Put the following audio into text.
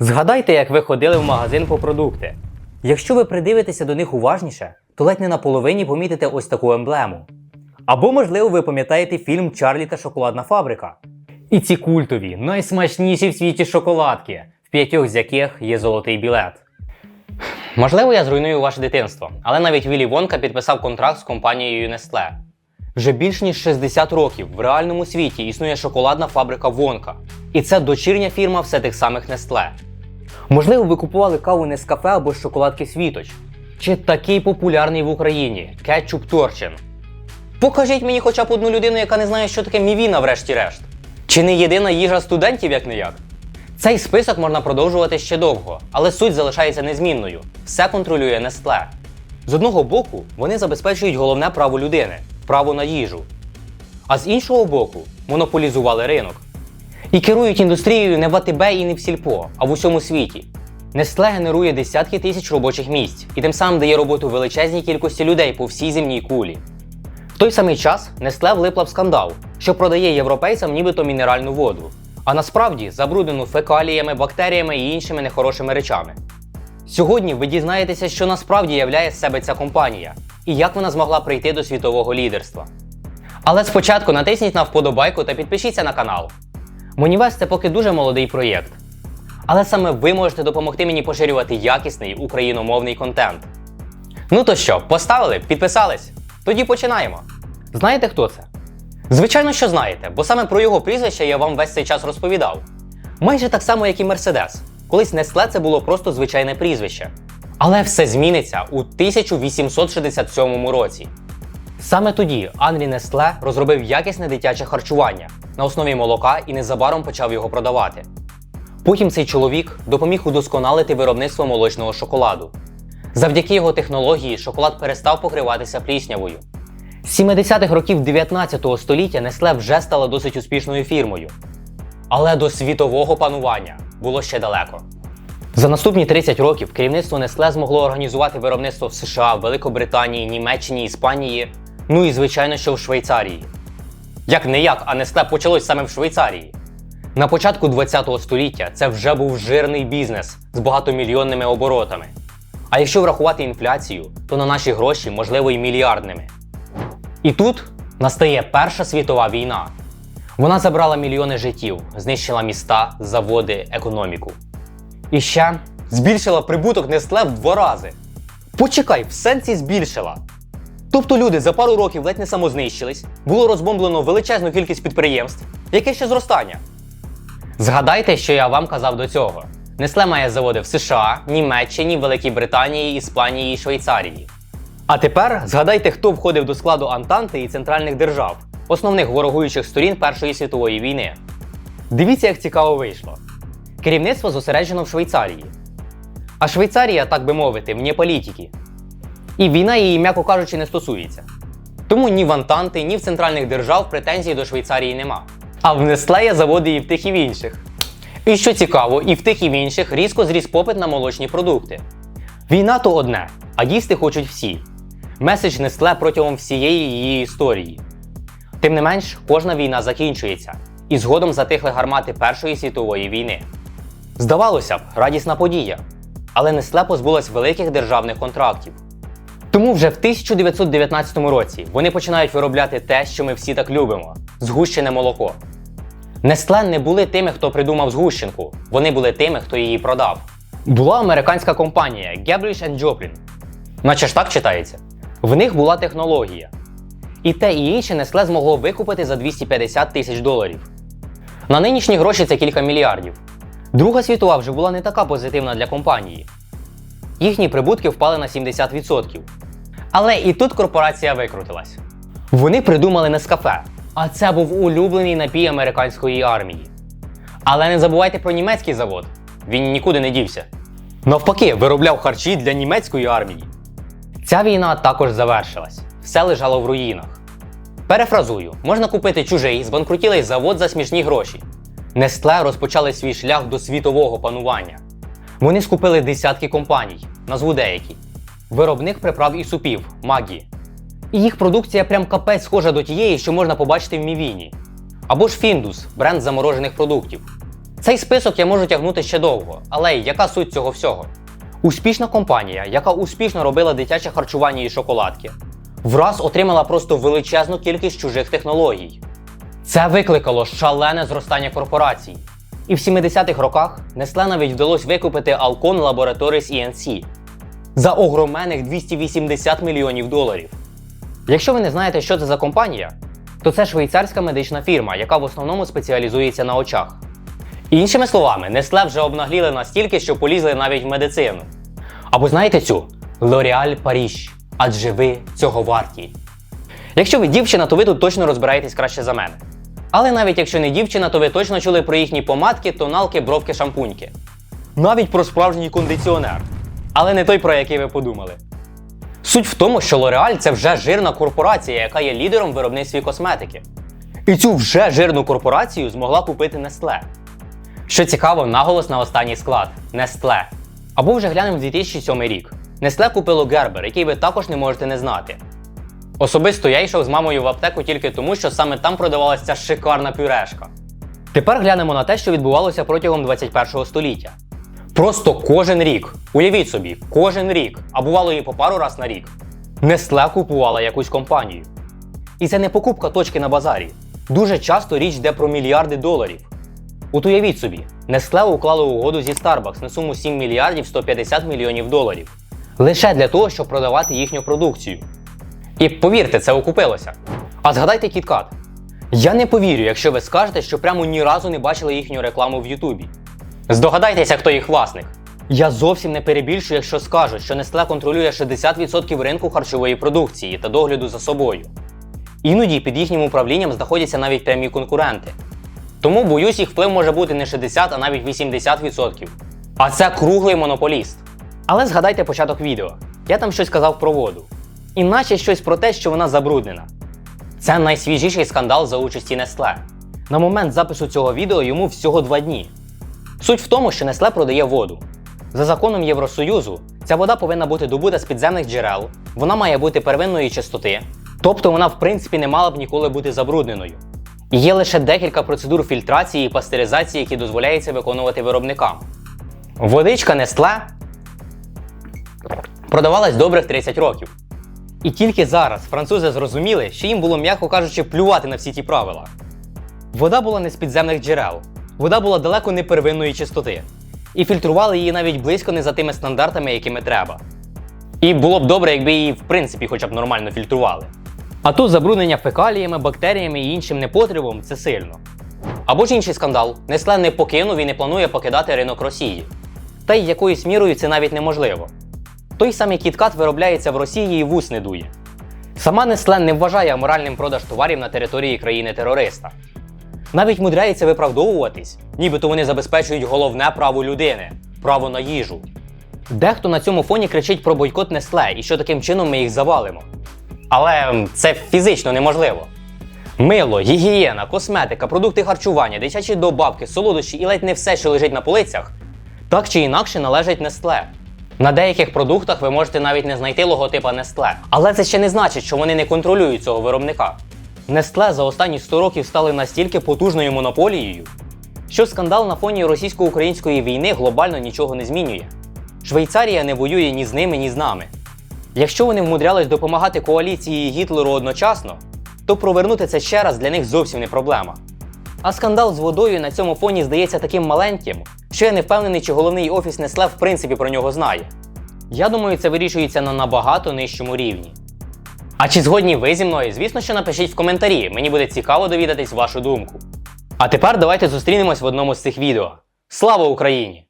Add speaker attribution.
Speaker 1: Згадайте, як ви ходили в магазин по продукти. Якщо ви придивитеся до них уважніше, то ледь не на половині помітите ось таку емблему. Або, можливо, ви пам'ятаєте фільм Чарлі та шоколадна фабрика. І ці культові, найсмачніші в світі шоколадки, в п'ятьох з яких є золотий білет. Можливо, я зруйную ваше дитинство, але навіть Віллі Вонка підписав контракт з компанією Nestle. Вже більш ніж 60 років в реальному світі існує шоколадна фабрика Вонка. І це дочірня фірма все тих самих Nestle. Можливо, ви купували каву не з кафе або з шоколадки Світоч. Чи такий популярний в Україні кетчуп Торчин. Покажіть мені хоча б одну людину, яка не знає, що таке мівіна, врешті-решт. Чи не єдина їжа студентів, як не як? Цей список можна продовжувати ще довго, але суть залишається незмінною. Все контролює Nestle. З одного боку, вони забезпечують головне право людини право на їжу. А з іншого боку, монополізували ринок. І керують індустрією не в АТБ і не в Сільпо, а в усьому світі. Nestle генерує десятки тисяч робочих місць і тим самим дає роботу величезній кількості людей по всій земній кулі. В той самий час Nestle влипла в скандал, що продає європейцям нібито мінеральну воду, а насправді забруднену фекаліями, бактеріями і іншими нехорошими речами. Сьогодні ви дізнаєтеся, що насправді являє з себе ця компанія і як вона змогла прийти до світового лідерства. Але спочатку натисніть на вподобайку та підпишіться на канал. Монівест це поки дуже молодий проєкт. Але саме ви можете допомогти мені поширювати якісний україномовний контент. Ну то що, поставили, підписались? Тоді починаємо. Знаєте, хто це? Звичайно, що знаєте, бо саме про його прізвище я вам весь цей час розповідав. Майже так само, як і Мерседес. Колись Nestle це було просто звичайне прізвище. Але все зміниться у 1867 році. Саме тоді Анрі Нестле розробив якісне дитяче харчування на основі молока і незабаром почав його продавати. Потім цей чоловік допоміг удосконалити виробництво молочного шоколаду. Завдяки його технології шоколад перестав покриватися пліснявою. З 70-х років 19 століття Nestle вже стала досить успішною фірмою. Але до світового панування було ще далеко. За наступні 30 років керівництво Nestle змогло організувати виробництво в США, Великобританії, Німеччині, Іспанії, ну і звичайно, що в Швейцарії. Як не як, а Nestle почалось саме в Швейцарії. На початку 20 століття це вже був жирний бізнес з багатомільйонними оборотами. А якщо врахувати інфляцію, то на наші гроші можливо і мільярдними. І тут настає Перша світова війна. Вона забрала мільйони життів, знищила міста, заводи, економіку. І ще збільшила прибуток Nestle в два рази. Почекай, в сенсі збільшила. Тобто люди за пару років ледь не самознищились, було розбомблено величезну кількість підприємств. Яке ще зростання? Згадайте, що я вам казав до цього. Nestle має заводи в США, Німеччині, Великій Британії, Іспанії і Швейцарії. А тепер згадайте, хто входив до складу Антанти і центральних держав, основних ворогуючих сторін Першої світової війни. Дивіться, як цікаво вийшло. Керівництво зосереджено в Швейцарії. А Швейцарія, так би мовити, вне політики. І війна її, м'яко кажучи, не стосується. Тому ні в Антанти, ні в центральних держав претензій до Швейцарії нема. А в Nestle заводи і в тих і в інших. І що цікаво, і в тих і в інших різко зріс попит на молочні продукти. Війна то одне, а їсти хочуть всі. Меседж Nestle протягом всієї її історії. Тим не менш, кожна війна закінчується, і згодом затихли гармати Першої світової війни. Здавалося б, радісна подія. Але Nestle позбулась великих державних контрактів. Тому вже в 1919 році вони починають виробляти те, що ми всі так любимо згущене молоко. Nestle не були тими, хто придумав згущенку, вони були тими, хто її продав. Була американська компанія Gablish Joplin. Наче ж так читається. В них була технологія. І те і інше Nestle змогло викупити за 250 тисяч доларів. На нинішні гроші це кілька мільярдів. Друга світова вже була не така позитивна для компанії. Їхні прибутки впали на 70%. Але і тут корпорація викрутилась. Вони придумали Нескафе, а це був улюблений напій американської армії. Але не забувайте про німецький завод. Він нікуди не дівся. Навпаки, виробляв харчі для німецької армії. Ця війна також завершилась. Все лежало в руїнах. Перефразую, можна купити чужий збанкрутілий завод за смішні гроші. Nestle розпочали свій шлях до світового панування. Вони скупили десятки компаній, назву деякі. Виробник приправ і супів Магі. І їх продукція прям капець схожа до тієї, що можна побачити в Мівіні. Або ж Findus, бренд заморожених продуктів. Цей список я можу тягнути ще довго, але яка суть цього всього? Успішна компанія, яка успішно робила дитяче харчування і шоколадки, враз отримала просто величезну кількість чужих технологій. Це викликало шалене зростання корпорацій. І в 70-х роках Nestle навіть вдалося викупити Alcon Laboratories ENC за огроменних 280 мільйонів доларів. Якщо ви не знаєте, що це за компанія, то це швейцарська медична фірма, яка в основному спеціалізується на очах. Іншими словами, Nestle вже обнагліли настільки, що полізли навіть в медицину. Або знаєте цю L'Oréal Paris, адже ви цього варті. Якщо ви дівчина, то ви тут точно розбираєтесь краще за мене. Але навіть якщо не дівчина, то ви точно чули про їхні помадки, тоналки, бровки, шампуньки. Навіть про справжній кондиціонер. Але не той, про який ви подумали. Суть в тому, що L'Oreal – це вже жирна корпорація, яка є лідером в виробництві косметики. І цю вже жирну корпорацію змогла купити Nestle. Що цікаво, наголос на останній склад Nestle. Або вже глянемо в 2007 рік. Nestle купило Gerber, який ви також не можете не знати. Особисто я йшов з мамою в аптеку тільки тому, що саме там продавалася шикарна пюрешка. Тепер глянемо на те, що відбувалося протягом 21 століття. Просто кожен рік, уявіть собі, кожен рік, а бувало і по пару раз на рік, Nestle купувала якусь компанію. І це не покупка точки на базарі. Дуже часто річ йде про мільярди доларів. От уявіть собі, Nestle уклали угоду зі Starbucks на суму 7 мільярдів 150 мільйонів доларів. Лише для того, щоб продавати їхню продукцію. І повірте, це окупилося. А згадайте KitKat. Я не повірю, якщо ви скажете, що прямо ні разу не бачили їхню рекламу в Ютубі. Здогадайтеся, хто їх власник. Я зовсім не перебільшую, якщо скажу, що Nestle контролює 60% ринку харчової продукції та догляду за собою. Іноді під їхнім управлінням знаходяться навіть прямі конкуренти. Тому боюсь, їх вплив може бути не 60, а навіть 80%. А це круглий монополіст. Але згадайте початок відео. Я там щось казав про воду. Іначе щось про те, що вона забруднена. Це найсвіжіший скандал за участі Nestle. На момент запису цього відео йому всього два дні. Суть в тому, що Nestle продає воду. За законом Євросоюзу, ця вода повинна бути добута з підземних джерел, вона має бути первинної чистоти, тобто вона в принципі не мала б ніколи бути забрудненою. Є лише декілька процедур фільтрації і пастеризації, які дозволяється виконувати виробникам. Водичка Nestle продавалась добрих 30 років. І тільки зараз французи зрозуміли, що їм було, м'яко кажучи, плювати на всі ті правила. Вода була не з підземних джерел, вода була далеко не первинної чистоти. І фільтрували її навіть близько не за тими стандартами, якими треба. І було б добре, якби її в принципі хоча б нормально фільтрували. А тут забруднення фекаліями, бактеріями і іншим непотребом це сильно. Або ж інший скандал: Nestle не покинув і не планує покидати ринок Росії. Та й якоюсь мірою це навіть неможливо. Той самий кіткат виробляється в Росії і вус не дує. Сама Nestle не вважає аморальним продаж товарів на території країни-терориста. Навіть мудряється виправдовуватись, нібито вони забезпечують головне право людини право на їжу. Дехто на цьому фоні кричить про бойкот Nestle і що таким чином ми їх завалимо. Але це фізично неможливо. Мило, гігієна, косметика, продукти харчування, дитячі добавки, солодощі і ледь не все, що лежить на полицях, так чи інакше належать Nestle. На деяких продуктах ви можете навіть не знайти логотипа Nestle. Але це ще не значить, що вони не контролюють цього виробника. Nestle за останні 100 років стали настільки потужною монополією, що скандал на фоні російсько-української війни глобально нічого не змінює. Швейцарія не воює ні з ними, ні з нами. Якщо вони вмудрялись допомагати коаліції Гітлеру одночасно, то провернути це ще раз для них зовсім не проблема. А скандал з водою на цьому фоні здається таким маленьким, що я не впевнений, чи головний офіс Nestle в принципі про нього знає. Я думаю, це вирішується на набагато нижчому рівні. А чи згодні ви зі мною? Звісно, що напишіть в коментарі, мені буде цікаво довідатись вашу думку. А тепер давайте зустрінемось в одному з цих відео. Слава Україні!